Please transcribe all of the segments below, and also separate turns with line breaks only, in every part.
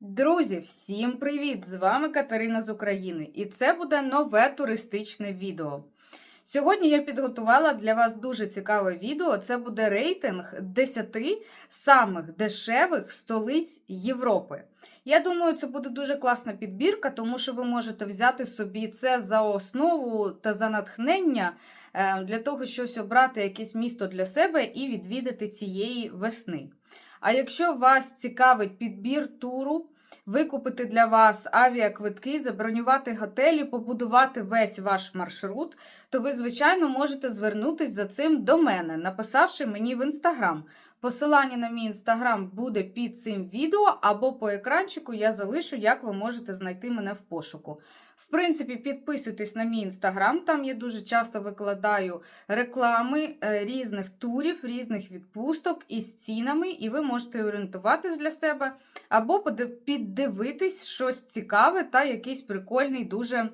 Друзі, всім привіт! З вами Катерина з України, і це буде нове туристичне відео. Сьогодні я підготувала для вас дуже цікаве відео. Це буде рейтинг 10 самих дешевих столиць Європи. Я думаю, це буде дуже класна підбірка, тому що ви можете взяти собі це за основу та за натхнення е, для того, щось обрати якесь місто для себе і відвідати цієї весни. А якщо вас цікавить підбір туру, викупити для вас авіаквитки, забронювати готелі, побудувати весь ваш маршрут, то ви, звичайно, можете звернутися за цим до мене, написавши мені в інстаграм. Посилання на мій інстаграм буде під цим відео, або по екранчику я залишу, як ви можете знайти мене в пошуку. В принципі, підписуйтесь на мій інстаграм, там я дуже часто викладаю реклами е, різних турів, різних відпусток із цінами, і ви можете орієнтуватись для себе або піддивитись щось цікаве та якийсь прикольний дуже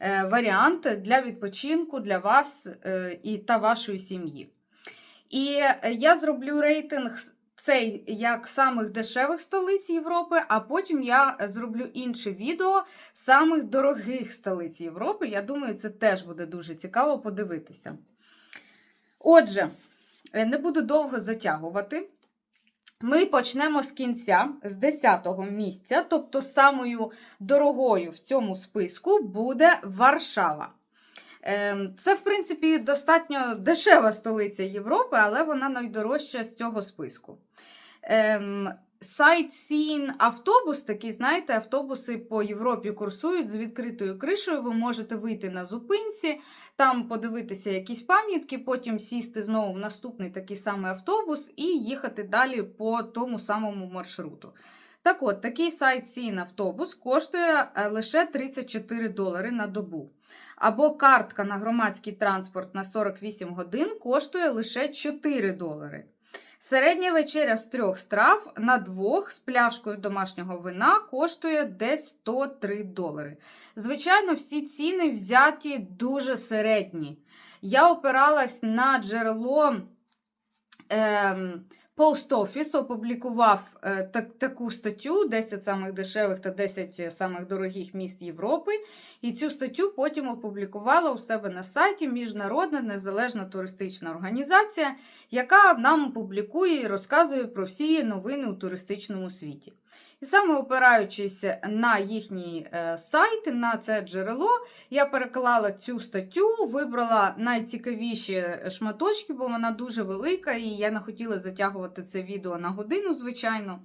е, варіант для відпочинку для вас е, і та вашої сім'ї. І я зроблю рейтинг цей як самих дешевих столиць Європи, а потім я зроблю інше відео самих дорогих столиць Європи. Я думаю, це теж буде дуже цікаво подивитися. Отже, е, не буду довго затягувати. Ми почнемо з кінця, з 10-го місця, тобто самою дорогою в цьому списку буде Варшава. Ем, Це, в принципі, достатньо дешева столиця Європи, але вона найдорожча з цього списку. Ем, Sightseeing автобус, такий, знаєте, автобуси по Європі курсують з відкритою кришею. Ви можете вийти на зупинці, там подивитися якісь пам'ятки, потім сісти знову в наступний такий самий автобус і їхати далі по тому самому маршруту. Так от, такий Sightseeing автобус коштує е, лише 34 долари на добу. Або картка на громадський транспорт на 48 годин коштує лише 4 долари. Середня вечеря з трьох страв на двох з пляшкою домашнього вина коштує десь 103 долари. Звичайно, всі ціни взяті дуже середні. Я опиралась на джерело ем, Post Office опублікував е, так, таку статтю 10 самих дешевих та 10 самих дорогих міст Європи. І цю статтю потім опублікувала у себе на сайті Міжнародна незалежна туристична організація, яка нам публікує і розказує про всі новини у туристичному світі. І саме опираючись на їхній е, сайт, на це джерело, я переклала цю статтю, вибрала найцікавіші шматочки, бо вона дуже велика, і я не хотіла затягувати це відео на годину, звичайно.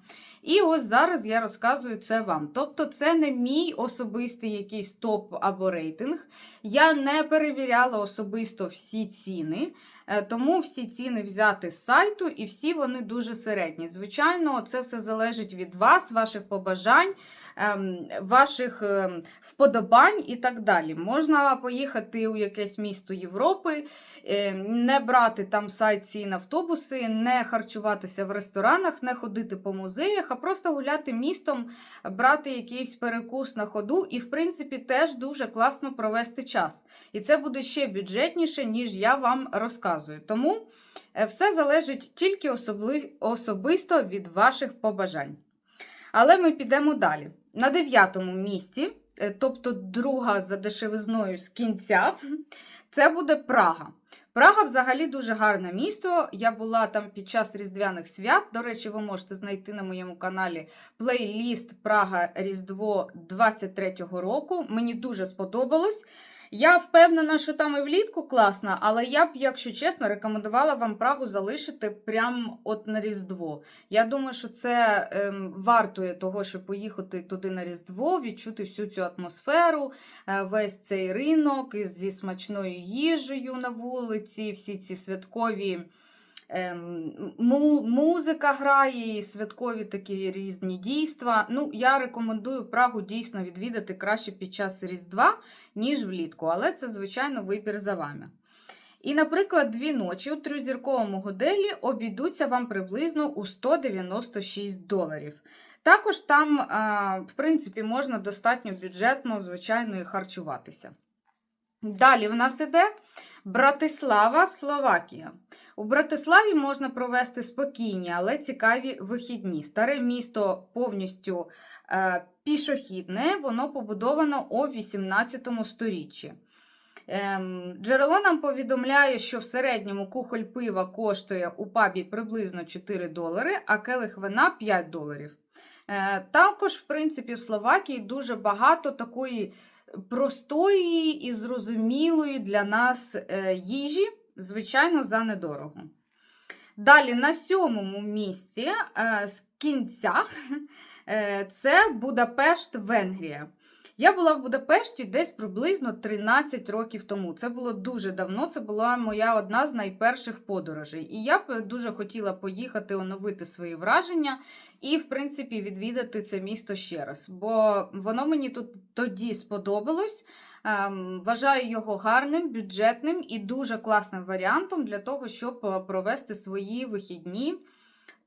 І ось зараз я розказую це вам. Тобто, це не мій особистий якийсь топ або рейтинг. Я не перевіряла особисто всі ціни, е, тому всі ціни взяти з сайту, і всі вони дуже середні. Звичайно, це все залежить від вас, ваших побажань, ем, ваших ем, вподобань і так далі. Можна поїхати у якесь місто Європи, е, не брати там сайт цін автобуси, не харчуватися в ресторанах, не ходити по музеях, а просто гуляти містом, брати якийсь перекус на ходу, і, в принципі, теж дуже класно провести час. І це буде ще бюджетніше, ніж я вам розказую. Тому е, все залежить тільки особли- особисто від ваших побажань. Але ми підемо далі. На дев'ятому місці, е, тобто друга за дешевизною з кінця, це буде Прага. Прага взагалі дуже гарне місто. Я була там під час Різдвяних свят. До речі, ви можете знайти на моєму каналі плейліст Прага Різдво 23-го року. Мені дуже сподобалось. Я впевнена, що там і влітку класно, але я б, якщо чесно, рекомендувала вам Прагу залишити прямо от на Різдво. Я думаю, що це ем, вартує того, щоб поїхати туди на Різдво, відчути всю цю атмосферу, е, весь цей ринок із- зі смачною їжею на вулиці, всі ці святкові. Ем, музика грає, і святкові такі різні дійства. Ну, я рекомендую Прагу дійсно відвідати краще під час Різдва, ніж влітку, але це, звичайно, вибір за вами. І, наприклад, дві ночі у трьохзірковому готелі обійдуться вам приблизно у 196 доларів. Також там, в принципі, можна достатньо бюджетно, звичайно, і харчуватися. Далі в нас іде Братислава, Словакія. У Братиславі можна провести спокійні, але цікаві вихідні. Старе місто повністю е, пішохідне, воно побудовано у 18 сторіччі. Ем, джерело нам повідомляє, що в середньому кухоль пива коштує у пабі приблизно 4 долари, а келих вина 5 доларів. Е, також, в принципі, в Словакії дуже багато такої простої і зрозумілої для нас е, їжі, звичайно, за недорого. Далі на сьомому місці е, з кінця е, це Будапешт, Венгрія. Я була в Будапешті десь приблизно 13 років тому. Це було дуже давно. Це була моя одна з найперших подорожей. І я б дуже хотіла поїхати оновити свої враження і, в принципі, відвідати це місто ще раз. Бо воно мені тут тоді сподобалось. Ем, Вважаю його гарним, бюджетним і дуже класним варіантом для того, щоб е, провести свої вихідні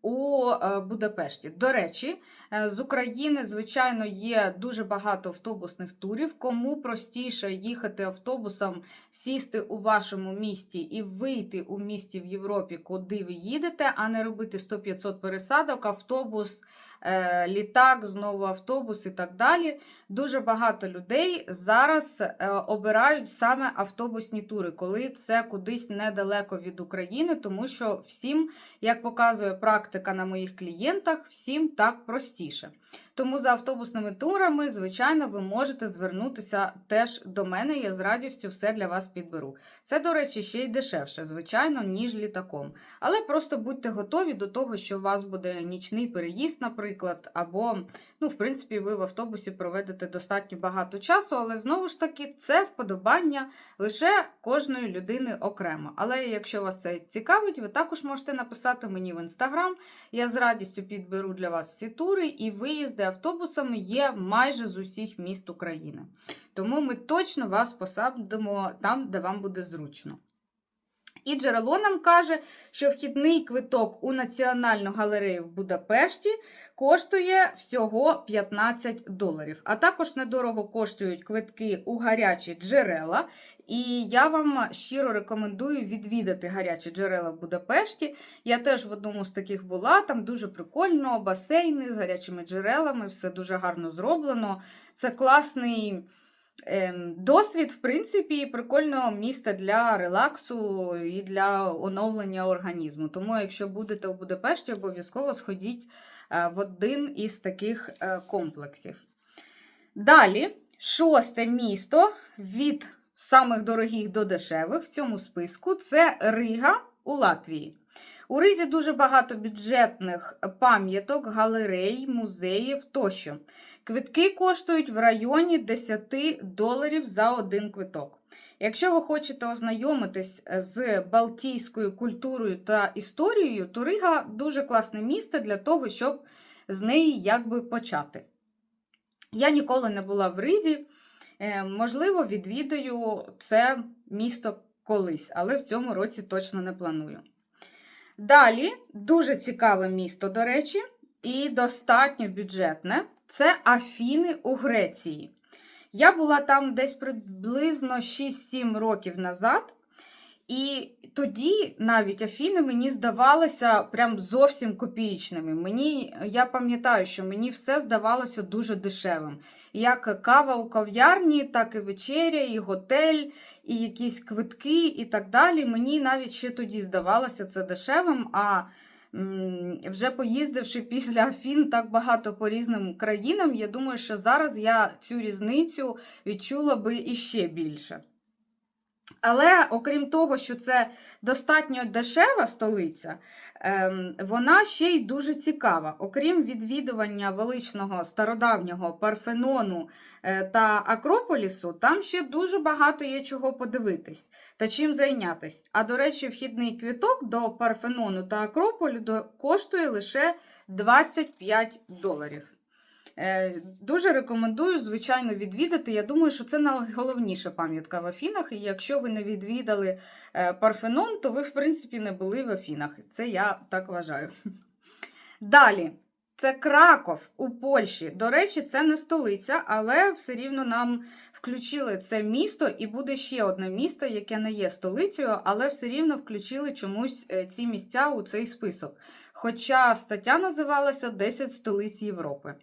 у е, Будапешті. До речі, е, з України, звичайно, є дуже багато автобусних турів. Кому простіше їхати автобусом, сісти у вашому місті і вийти у місті в Європі, куди ви їдете, а не робити 100-500 пересадок, автобус. Е, Літак, знову автобус і так далі. Дуже багато людей зараз е, обирають саме автобусні тури, коли це кудись недалеко від України, тому що всім як показує практика на моїх клієнтах, всім так простіше. Тому за автобусними турами, звичайно, ви можете звернутися теж до мене. Я з радістю все для вас підберу. Це, до речі, ще й дешевше, звичайно, ніж літаком. Але просто будьте готові до того, що у вас буде нічний переїзд, наприклад, або, ну, в принципі, ви в автобусі проведете достатньо багато часу, але знову ж таки, це вподобання лише кожної людини окремо. Але якщо вас це цікавить, ви також можете написати мені в інстаграм. Я з радістю підберу для вас всі тури, і виїзди автобусами є майже з усіх міст України. Тому ми точно вас посадимо там, де вам буде зручно. І джерело нам каже, що вхідний квиток у Національну галерею в Будапешті коштує всього 15 доларів. А також недорого коштують квитки у гарячі джерела. І я вам щиро рекомендую відвідати гарячі джерела в Будапешті. Я теж в одному з таких була, там дуже прикольно, басейни з гарячими джерелами, все дуже гарно зроблено. Це класний. Ем, Досвід, в принципі, прикольного міста для релаксу і для оновлення організму. Тому, якщо будете у Будапешті, обов'язково сходіть е, в один із таких е, комплексів. Далі, шосте місто від самих дорогих до дешевих в цьому списку це Рига у Латвії. У Ризі дуже багато бюджетних пам'яток, галерей, музеїв тощо. Квитки коштують в районі 10 доларів за один квиток. Якщо ви хочете ознайомитись з балтійською культурою та історією, то Рига дуже класне місце для того, щоб з неї якби почати. Я ніколи не була в Ризі, Е, можливо, відвідаю це місто колись, але в цьому році точно не планую. Далі дуже цікаве місто, до речі, і достатньо бюджетне це Афіни у Греції. Я була там десь приблизно 6-7 років назад. І тоді навіть Афіни мені здавалося прям зовсім копієчними. Мені, Я пам'ятаю, що мені все здавалося дуже дешевим. Як кава у кав'ярні, так і вечеря, і готель, і якісь квитки, і так далі. Мені навіть ще тоді здавалося це дешевим. А вже поїздивши після Афін так багато по різним країнам, я думаю, що зараз я цю різницю відчула би іще більше. Але окрім того, що це достатньо дешева столиця, вона ще й дуже цікава. Окрім відвідування величного стародавнього Парфенону е, та Акрополісу, там ще дуже багато є чого подивитись та чим зайнятись. А до речі, вхідний квіток до Парфенону та Акрополю коштує лише 25 доларів. Е, Дуже рекомендую, звичайно, відвідати. Я думаю, що це найголовніша пам'ятка в Афінах. І якщо ви не відвідали е, Парфенон, то ви, в принципі, не були в Афінах. Це я так вважаю. Далі, Це Краков у Польщі. До речі, це не столиця, але все рівно нам включили це місто, і буде ще одне місто, яке не є столицею, але все рівно включили чомусь е, ці місця у цей список. Хоча стаття називалася 10 столиць Європи.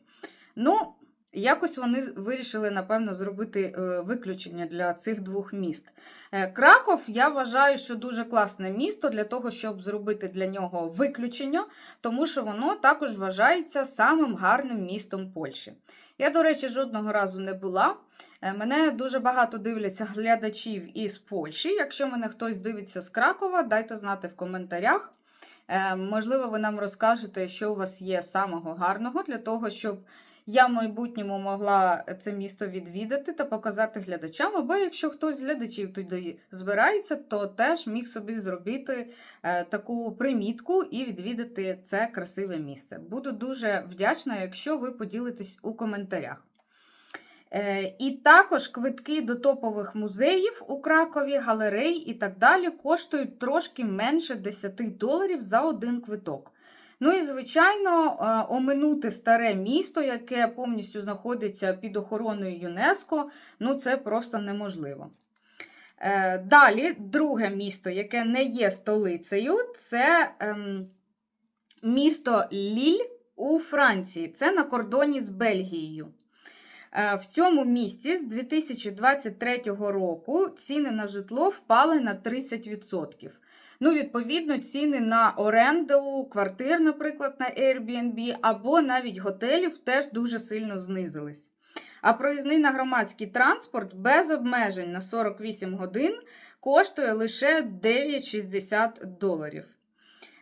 Ну, якось вони вирішили, напевно, зробити е, виключення для цих двох міст. Е, Краков, я вважаю, що дуже класне місто для того, щоб зробити для нього виключення, тому що воно також вважається самим гарним містом Польщі. Я, до речі, жодного разу не була. Е, Мене дуже багато дивляться глядачів із Польщі. Якщо мене хтось дивиться з Кракова, дайте знати в коментарях. Можливо, ви нам розкажете, що у вас є самого гарного для того, щоб я в майбутньому могла це місто відвідати та показати глядачам. Або якщо хтось з глядачів туди збирається, то теж міг собі зробити е, таку примітку і відвідати це красиве місце. Буду дуже вдячна, якщо ви поділитесь у коментарях. Е, І також квитки до топових музеїв у Кракові, галерей і так далі коштують трошки менше 10 доларів за один квиток. Ну і, звичайно, е, оминути старе місто, яке повністю знаходиться під охороною ЮНЕСКО, ну це просто неможливо. Е, Далі, друге місто, яке не є столицею, це ем, місто Ліль у Франції. Це на кордоні з Бельгією. Е, В цьому місті з 2023 року ціни на житло впали на 30%. Ну, відповідно, ціни на оренду квартир, наприклад, на Airbnb, або навіть готелів теж дуже сильно знизились. А проїзний на громадський транспорт без обмежень на 48 годин коштує лише 9,60 доларів.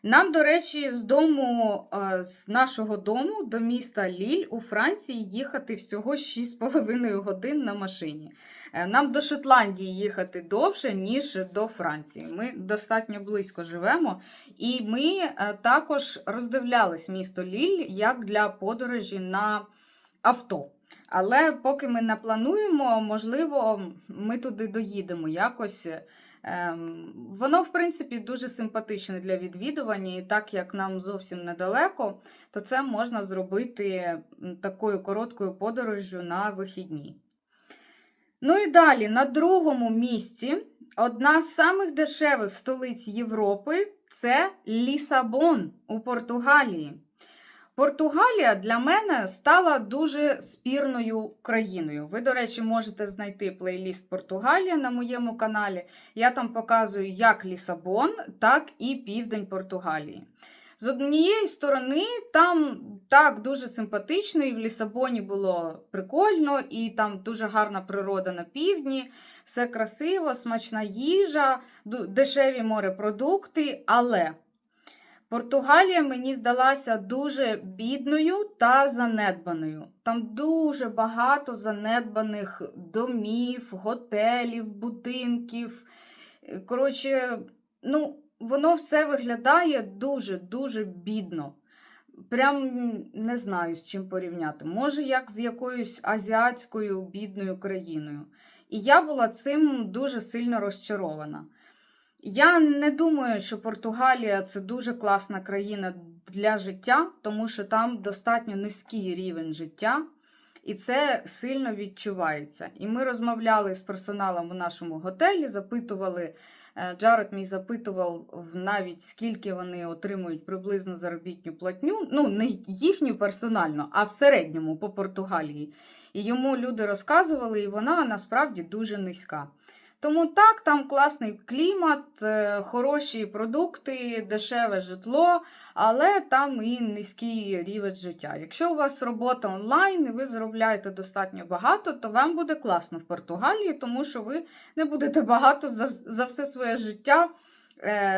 Нам, до речі, з дому, е, з нашого дому до міста Ліль у Франції їхати всього 6,5 годин на машині. Е, Нам до Шотландії їхати довше, ніж до Франції. Ми достатньо близько живемо. І ми е, також роздивлялись місто Ліль як для подорожі на авто. Але поки ми не плануємо, можливо, ми туди доїдемо якось. Ем, Воно, в принципі, дуже симпатичне для відвідування, і так як нам зовсім недалеко, то це можна зробити такою короткою подорожжю на вихідні. Ну і далі, на другому місці, одна з самих дешевих столиць Європи це Лісабон у Португалії. Португалія для мене стала дуже спірною країною. Ви, до речі, можете знайти плейліст Португалія на моєму каналі. Я там показую як Лісабон, так і південь Португалії. З однієї сторони, там так дуже симпатично, і в Лісабоні було прикольно, і там дуже гарна природа на півдні, все красиво, смачна їжа, дешеві морепродукти, але. Португалія мені здалася дуже бідною та занедбаною. Там дуже багато занедбаних домів, готелів, будинків. Коротше, ну, воно все виглядає дуже-дуже бідно. Прям не знаю, з чим порівняти. Може, як з якоюсь азіатською бідною країною. І я була цим дуже сильно розчарована. Я не думаю, що Португалія це дуже класна країна для життя, тому що там достатньо низький рівень життя, і це сильно відчувається. І ми розмовляли з персоналом у нашому готелі, запитували. е, Джаред мій запитував навіть скільки вони отримують приблизно заробітню платню. Ну, не їхню персонально, а в середньому по Португалії. І йому люди розказували, і вона насправді дуже низька. Тому так, там класний клімат, е, хороші продукти, дешеве житло, але там і низький рівень життя. Якщо у вас робота онлайн і ви заробляєте достатньо багато, то вам буде класно в Португалії, тому що ви не будете багато за, за все своє життя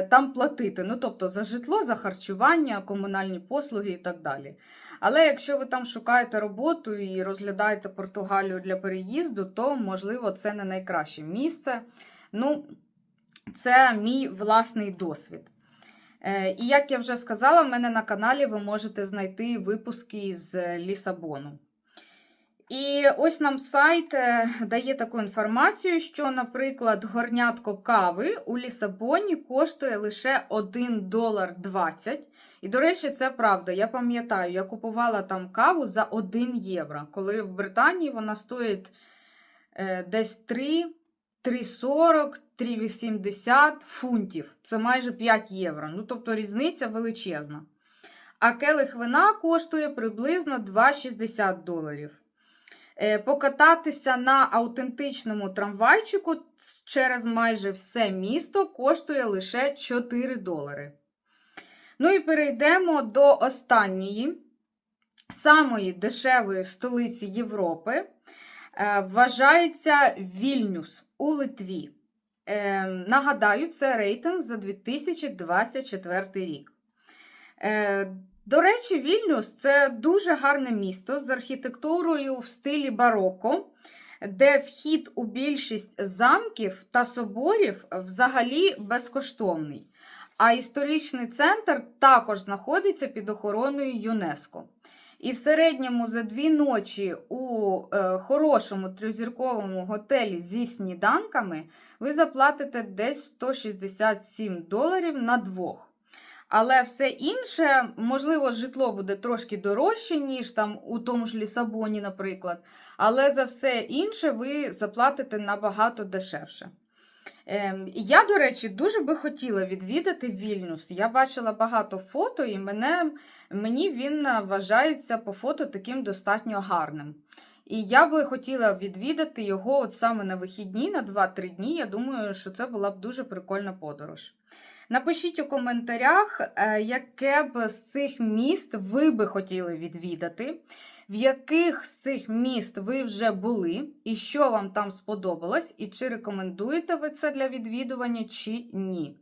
там платити. Ну, тобто за житло, за харчування, комунальні послуги і так далі. Але якщо ви там шукаєте роботу і розглядаєте Португалію для переїзду, то можливо це не найкраще місце. Ну, це мій власний досвід. Е, І як я вже сказала, в мене на каналі ви можете знайти випуски з Лісабону. І ось нам сайт е, дає таку інформацію, що, наприклад, горнятко кави у Лісабоні коштує лише 1 долар 20. І, до речі, це правда. Я пам'ятаю, я купувала там каву за 1 євро, коли в Британії вона стоїть е, десь 3, 3,40, 3,80 фунтів. Це майже 5 євро. Ну, тобто різниця величезна. А келих вина коштує приблизно 2,60 доларів. Е, Покататися на аутентичному трамвайчику через майже все місто коштує лише 4 долари. Ну і перейдемо до останньої, самої дешевої столиці Європи. Е, Вважається Вільнюс у Литві. Е, Нагадаю, це рейтинг за 2024 рік. До речі, Вільнюс це дуже гарне місто з архітектурою в стилі бароко, де вхід у більшість замків та соборів взагалі безкоштовний. А історичний центр також знаходиться під охороною ЮНЕСКО. І в середньому за дві ночі у е, хорошому трьохзірковому готелі зі сніданками ви заплатите десь 167 доларів на двох. Але все інше, можливо, житло буде трошки дорожче, ніж там у тому ж Лісабоні, наприклад. Але за все інше ви заплатите набагато дешевше. Ем, я, до речі, дуже би хотіла відвідати Вільнюс. Я бачила багато фото, і мене, мені він вважається по фото таким достатньо гарним. І я би хотіла відвідати його от саме на вихідні, на 2-3 дні. Я думаю, що це була б дуже прикольна подорож. Напишіть у коментарях, е, яке б з цих міст ви би хотіли відвідати, в яких з цих міст ви вже були, і що вам там сподобалось, і чи рекомендуєте ви це для відвідування, чи ні.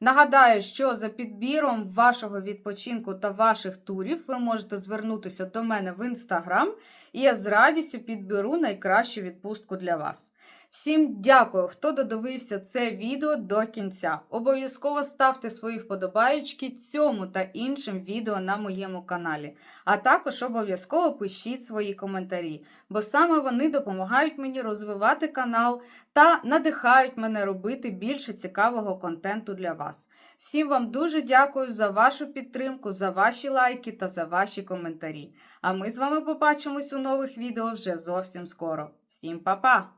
Нагадаю, що за підбіром вашого відпочинку та ваших турів ви можете звернутися до мене в інстаграм, і я з радістю підберу найкращу відпустку для вас. Всім дякую, хто додивився це відео до кінця. Обов'язково ставте свої вподобаючки цьому та іншим відео на моєму каналі. А також обов'язково пишіть свої коментарі, бо саме вони допомагають мені розвивати канал та надихають мене робити більше цікавого контенту для вас. Всім вам дуже дякую за вашу підтримку, за ваші лайки та за ваші коментарі. А ми з вами побачимось у нових відео вже зовсім скоро. Всім па-па!